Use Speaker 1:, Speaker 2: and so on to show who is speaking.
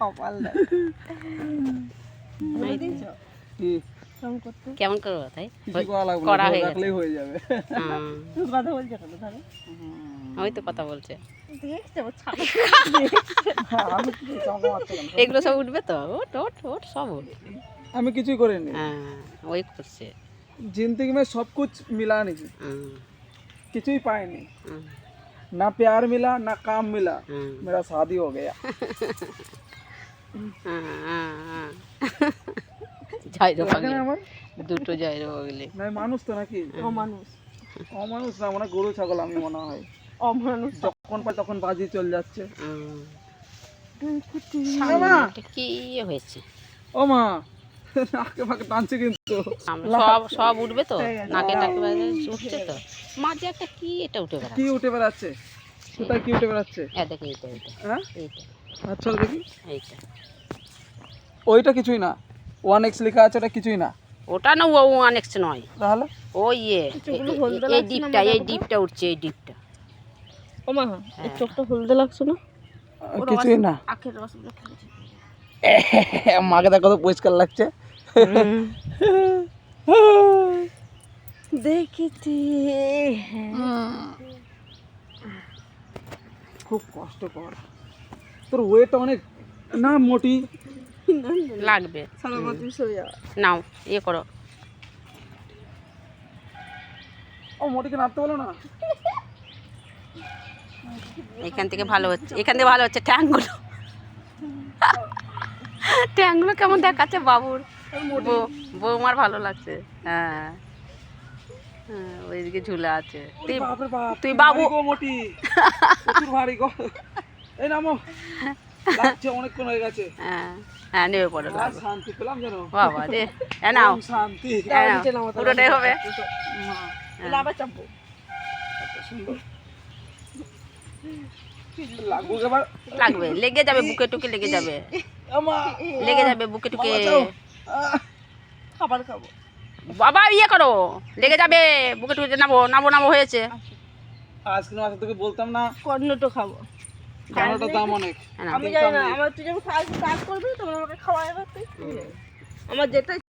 Speaker 1: কপাল
Speaker 2: এই তো।
Speaker 3: কি
Speaker 2: কেমন করবো তাই
Speaker 3: কিছু করা লাগবে
Speaker 2: করা
Speaker 3: না
Speaker 2: হয়ে
Speaker 3: জল
Speaker 2: গেছে।
Speaker 3: রাখলেই হয়ে যাবে
Speaker 2: হুম,
Speaker 1: কথা বলছে কেন ধরো
Speaker 2: ওই তো কথা বলছে
Speaker 1: দেখতে
Speaker 3: আমি কিছু চাপা মারতে কেন?
Speaker 2: এগুলো সব উঠবে তো ওট ওট ওট সব উঠবে
Speaker 3: আমি কিছুই করিনি
Speaker 2: হ্যাঁ ওই করছে
Speaker 3: जिंदगी में सब कुछ मिला नहीं
Speaker 2: হুম,
Speaker 3: কিছুই পাইনি
Speaker 2: হুম,
Speaker 3: ना प्यार मिला ना काम मिला
Speaker 2: হুম,
Speaker 3: मेरा शादी हो गया
Speaker 2: দুটো জয় রো বগলে
Speaker 3: না মানুষ তো নাকি?
Speaker 1: অমানুষ।
Speaker 3: অমানুষ না মানে গরু ছাগল আমি মনে হয়।
Speaker 1: অমানুষ।
Speaker 3: যখন পাই তখন বাজি চলে যাচ্ছে।
Speaker 2: কি হয়েছে?
Speaker 3: ও মা নাকে ফাঁকে টানছে কিন্তু।
Speaker 2: সব সব উঠবে তো? নাকে টাকে উঠছে তো? মাঝে একটা কি এটা উঠে বেড়া
Speaker 3: কি উঠে বেড়াচ্ছে? কোথায় কি উঠে বেড়াচ্ছে?
Speaker 2: এ দেখে এইটা এইটা।
Speaker 3: হ্যাঁ?
Speaker 2: এইটা।
Speaker 3: আচ্ছা দেখি।
Speaker 2: এইটা।
Speaker 3: ওইটা কিছুই না। ওয়ান এক্স লেখা আছে ওটা কিছুই না।
Speaker 2: ওটা না ও অনেকটা নয়।
Speaker 3: তাহলে?
Speaker 2: ও ইয়ে এই ডিপটা এই ডিপটা উঠছে এই ডিপটা।
Speaker 1: ও মা এই চোখটা হলদে লাগছে না?
Speaker 3: কিছুই না।
Speaker 1: আখের খেয়েছে
Speaker 3: মাকে দেখো তো পরিষ্কার লাগছে।
Speaker 1: দেখেছি
Speaker 3: খুব কষ্টকর। তোর ওয়েট অনেক না মোটি?
Speaker 2: লাগবে। নাও ইয়ে করো।
Speaker 3: ও মোটিকে নাড়তে বলো না?
Speaker 2: এখান থেকে ভালো হচ্ছে এখান থেকে ভালো হচ্ছে ট্যাঙ্কগুলো ট্যাঙ্কগুলো কেমন দেখাচ্ছে বাবুর? বউ বৌমার ভালো লাগছে হ্যাঁ। ওইদিকে ঝুলে আছে। তুই তুই বাবু-
Speaker 3: মোটি। প্রচুর ভারী গো। এই নামো। লাগছে অনেকক্ষণ হয়ে গেছে।
Speaker 2: হ্যাঁ হ্যাঁ নেবে পড়ে
Speaker 3: শান্তি পেলাম যেন।
Speaker 2: বাবা রে নাও।
Speaker 3: শান্তি।
Speaker 2: পুরোটাই হবে।
Speaker 1: আবার চাপবো
Speaker 3: লাগবো
Speaker 2: লাগবে লেগে যাবে বুকে টুকে লেগে যাবে। লেগে যাবে বুকে টুকে।
Speaker 1: খাবার খাব।
Speaker 2: বাবা ইয়ে করো। লেগে যাবে বুকে টুকে নামো নাবো নাবো হয়েছে।
Speaker 3: আজকে না তোকে বলতাম না
Speaker 1: কর্নটো খাব।
Speaker 3: কর্ণটা দাম অনেক।
Speaker 2: হ্যাঁ
Speaker 1: আমি জানি না আমার তুই যখন কাজ কাজ করবি তখন আমাকে খাওয়াবে তুই। আমার যেটা